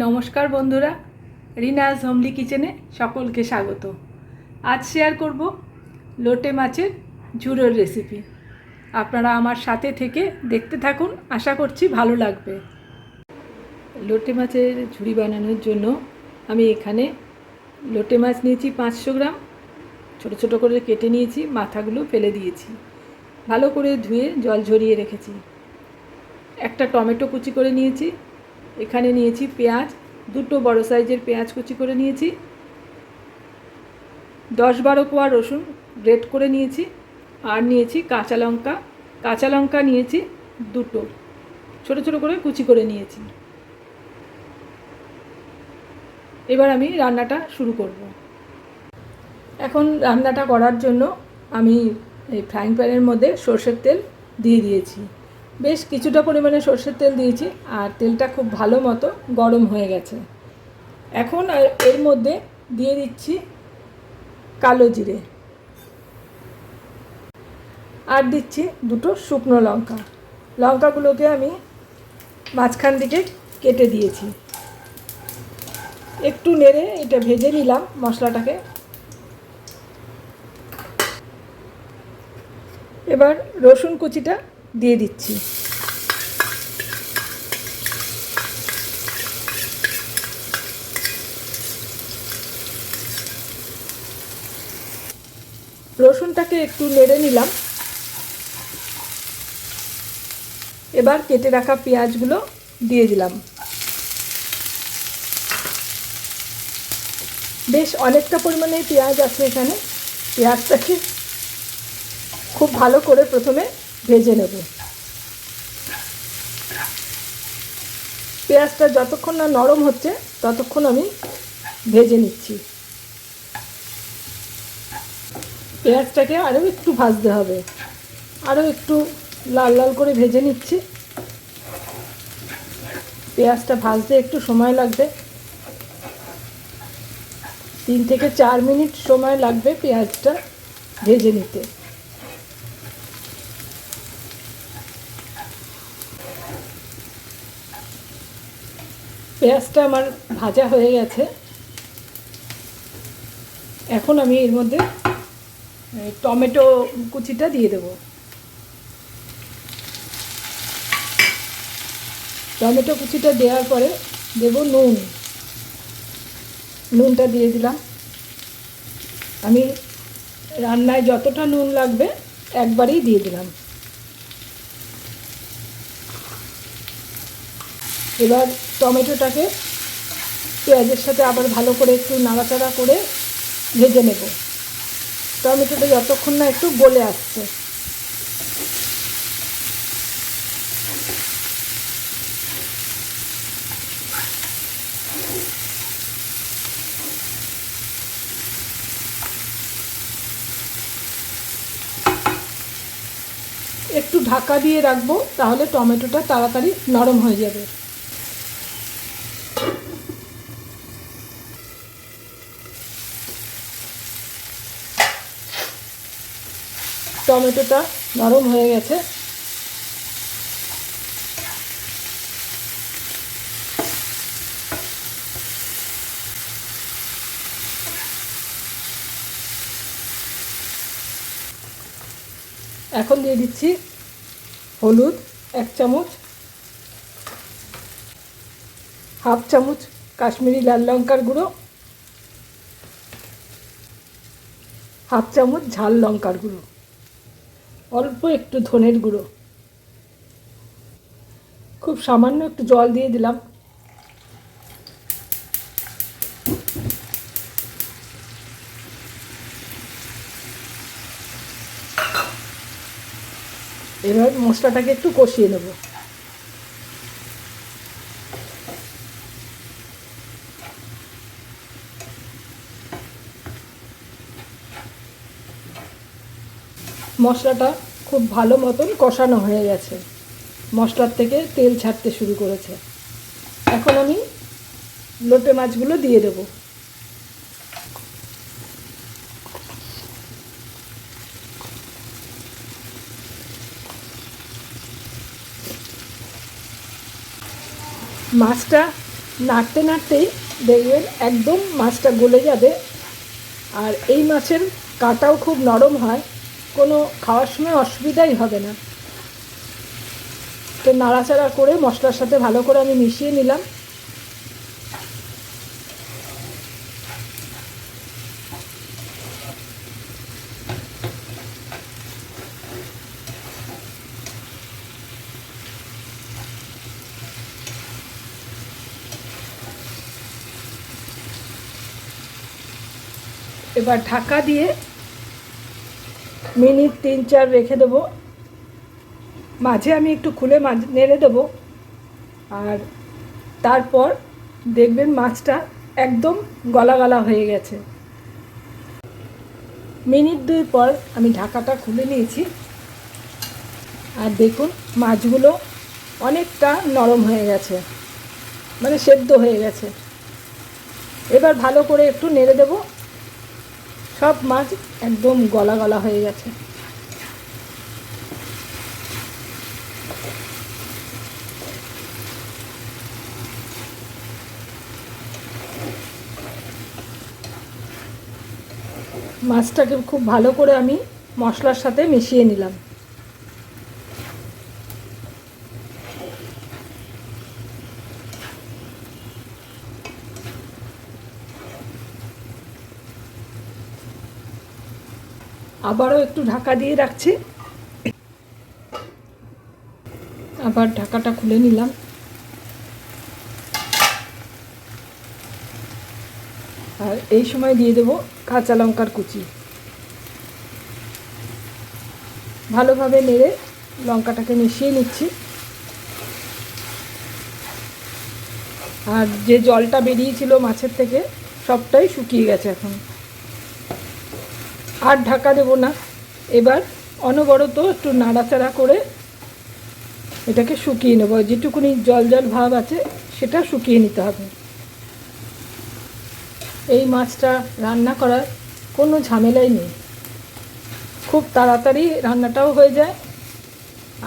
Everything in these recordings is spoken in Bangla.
নমস্কার বন্ধুরা, রিনাজ হোমলি কিচেনে সকলকে স্বাগত। আজ শেয়ার করব লোটে মাছের ঝুড়োর রেসিপি আপনারা আমার সাথে থেকে দেখতে থাকুন, আশা করছি ভালো লাগবে। লোটে মাছের ঝুড়ি বানানোর জন্য আমি এখানে লোটে মাছ নিয়েছি পাঁচশো গ্রাম। ছোটো ছোটো করে কেটে নিয়েছি, মাথাগুলো ফেলে দিয়েছি। ভালো করে ধুয়ে জল ঝরিয়ে রেখেছি। একটা টমেটো কুচি করে নিয়েছি এখানে নিয়েছি পেঁয়াজ, দুটো বড় সাইজের পেঁয়াজ কুচি করে নিয়েছি। দশ বারো কোয়া রসুন গ্রেট করে নিয়েছি আর নিয়েছি কাঁচা লঙ্কা। কাঁচা লঙ্কা নিয়েছি দুটো, ছোট ছোট করে কুচি করে নিয়েছি। এবার আমি রান্নাটা শুরু করব। এখন রান্নাটা করার জন্য আমি এই ফ্রাইং প্যানের মধ্যে সর্ষের তেল দিয়ে দিয়েছি। বেশ কিছুটা পরিমাণে সর্ষের তেল দিয়েছি আর তেলটা খুব ভালো মতো গরম হয়ে গেছে। এখন আর- এর মধ্যে দিয়ে দিচ্ছি কালো জিরে। আর দিচ্ছি দুটো শুকনো লঙ্কা। লঙ্কাগুলোকে আমি মাঝখান দিকে কেটে দিয়েছি। একটু নেড়ে এটা ভেজে নিলাম মশলাটাকে। এবার রসুন কুচিটা দিয়ে দিচ্ছি। রসুনটাকে একটু নেড়ে নিলাম। এবার কেটে রাখা পেঁয়াজগুলো দিয়ে দিলাম। বেশ অনেকটা পরিমাণে পেঁয়াজ আছে এখানে। পেঁয়াজটাকে খুব ভালো করে প্রথমে ভেজে নেব। পেঁয়াজটা যতক্ষণ না নরম হচ্ছে, ততক্ষণ আমি ভেজে নিচ্ছি। পেঁয়াজটাকে আরও একটু ভাজতে হবে। আরও একটু লাল লাল করে ভেজে নিচ্ছি। পেঁয়াজটা ভাজতে একটু সময় লাগবে। তিন থেকে চার মিনিট সময় লাগবে পেঁয়াজটা ভেজে নিতে। পেঁয়াজটা আমার ভাজা হয়ে গেছে। এখন আমি এর মধ্যে টমেটো কুচিটা দিয়ে দেব। টমেটো কুচিটা দেওয়ার পরে দেব নুন। নুনটা দিয়ে দিলাম। আমি রান্নায় যতটা নুন লাগবে একবারেই দিয়ে দিলাম। এবার টমেটোটাকে পেঁয়াজের সাথে আবার ভালো করে একটু নাড়াচাড়া করে ভেজে নেব। টমেটোটা যতক্ষণ না একটু গলে আসছে। একটু ঢাকা দিয়ে রাখব, তাহলে টমেটোটা তাড়াতাড়ি নরম হয়ে যাবে। টমেটোটা নরম হয়ে গেছে। এখন দিয়ে দিচ্ছি হলুদ এক চামচ, হাফ চামচ কাশ্মীরি লাল লঙ্কার গুঁড়ো, হাফ চামচ ঝাল লঙ্কার গুঁড়ো। অল্প একটু ধনের গুঁড়ো। খুব সামান্য একটু জল দিয়ে দিলাম। এবার মশলাটাকে একটু কষিয়ে নেব। মশলাটা খুব ভালো মতন কষানো হয়ে গেছে। মশলার থেকে তেল ছাড়তে শুরু করেছে। এখন আমি লোটে মাছগুলো দিয়ে দেবো। মাছটা নাড়তে নাড়তেই দেখবেন একদম মাছটা গলে যাবে। আর এই মাছের কাটাও খুব নরম হয়। কোনো খাওয়ার সময় অসুবিধাই হবে না। তো নাড়াচাড়া করে মশলার সাথে ভালো করে আমি মিশিয়ে নিলাম। এবার ঢাকা দিয়ে মিনিট তিন চার রেখে দেবো। মাঝে আমি একটু খুলে মাঝ নেড়ে দেবো। আর তারপর দেখবেন মাছটা একদম গলা গলা হয়ে গেছে। মিনিট দুই পর আমি ঢাকাটা খুলে নিয়েছি। আর দেখুন, মাছগুলো অনেকটা নরম হয়ে গেছে। মানে সেদ্ধ হয়ে গেছে। এবার ভালো করে একটু নেড়ে দেবো। সব মাছ একদম গলা গলা হয়ে গেছে। মাছটাকে খুব ভালো করে আমি মশলার সাথে মিশিয়ে নিলাম। আবারও একটু ঢাকা দিয়ে রাখছি। আবার ঢাকাটা খুলে নিলাম। আর এই সময় দিয়ে দেবো কাঁচা লঙ্কার কুচি। ভালোভাবে নেড়ে লঙ্কাটাকে মিশিয়ে নিচ্ছি। আর যে জলটা বেরিয়েছিল মাছের থেকে, সবটাই শুকিয়ে গেছে এখন। আর ঢাকা দেব না। এবার অনবরত একটু নাড়াচাড়া করে এটাকে শুকিয়ে নেব। যেটুকুনি জল জল ভাব আছে, সেটা শুকিয়ে নিতে হবে। এই মাছটা রান্না করার কোনো ঝামেলাই নেই। খুব তাড়াতাড়ি রান্নাটাও হয়ে যায়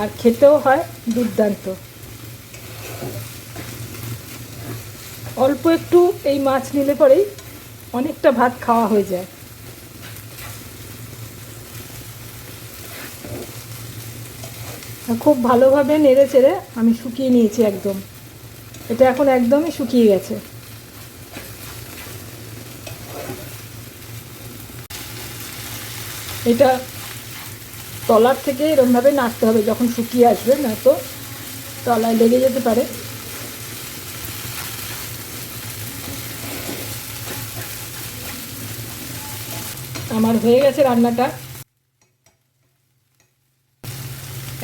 আর খেতেও হয় দুর্দান্ত। অল্প একটু এই মাছ নিলে পরেই অনেকটা ভাত খাওয়া হয়ে যায়। খুব ভালোভাবে নেড়ে চেড়ে আমি শুকিয়ে নিয়েছি একদম। এটা এখন একদমই শুকিয়ে গেছে। এটা তলার থেকে এরমভাবে নাড়তে হবে যখন শুকিয়ে আসবে, না তো? তলায় লেগে যেতে পারে। আমার হয়ে গেছে রান্নাটা।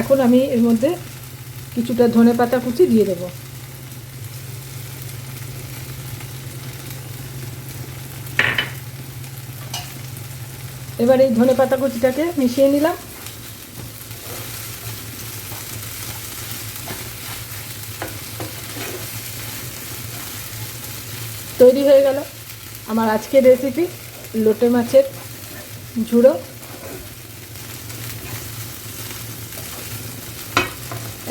এখন আমি এর মধ্যে কিছুটা ধনে পাতা কুচি দিয়ে দেবো। এবার এই ধনে পাতা কুচিটাকে মিশিয়ে নিলাম। তৈরি হয়ে গেল আমার আজকের রেসিপি লোটে মাছের ঝুড়ো।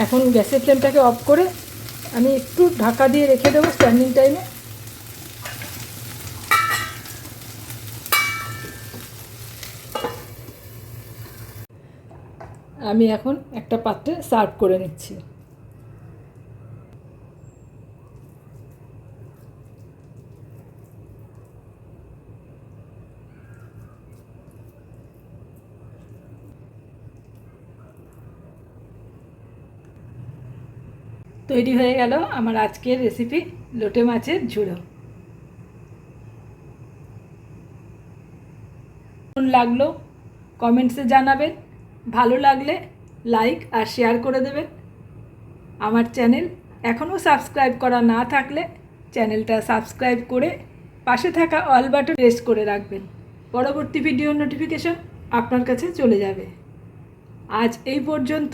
এখন গ্যাসের ফ্লেমটাকে অফ করে আমি একটু ঢাকা দিয়ে রেখে দেবো স্ট্যান্ডিং টাইমে। আমি এখন একটা পাত্রে সার্ভ করে নিচ্ছি। তৈরি হয়ে গেল আমার আজকের রেসিপি লোটে মাছের ঝুড়ো। কেমন লাগল? কমেন্টসে জানাবেন। ভালো লাগলে লাইক আর শেয়ার করে দেবেন। আমার চ্যানেল এখনও সাবস্ক্রাইব করা না থাকলে চ্যানেলটা সাবস্ক্রাইব করে পাশে থাকা অল বাটন প্রেস করে রাখবেন। পরবর্তী ভিডিও নোটিফিকেশন আপনার কাছে চলে যাবে। আজ এই পর্যন্ত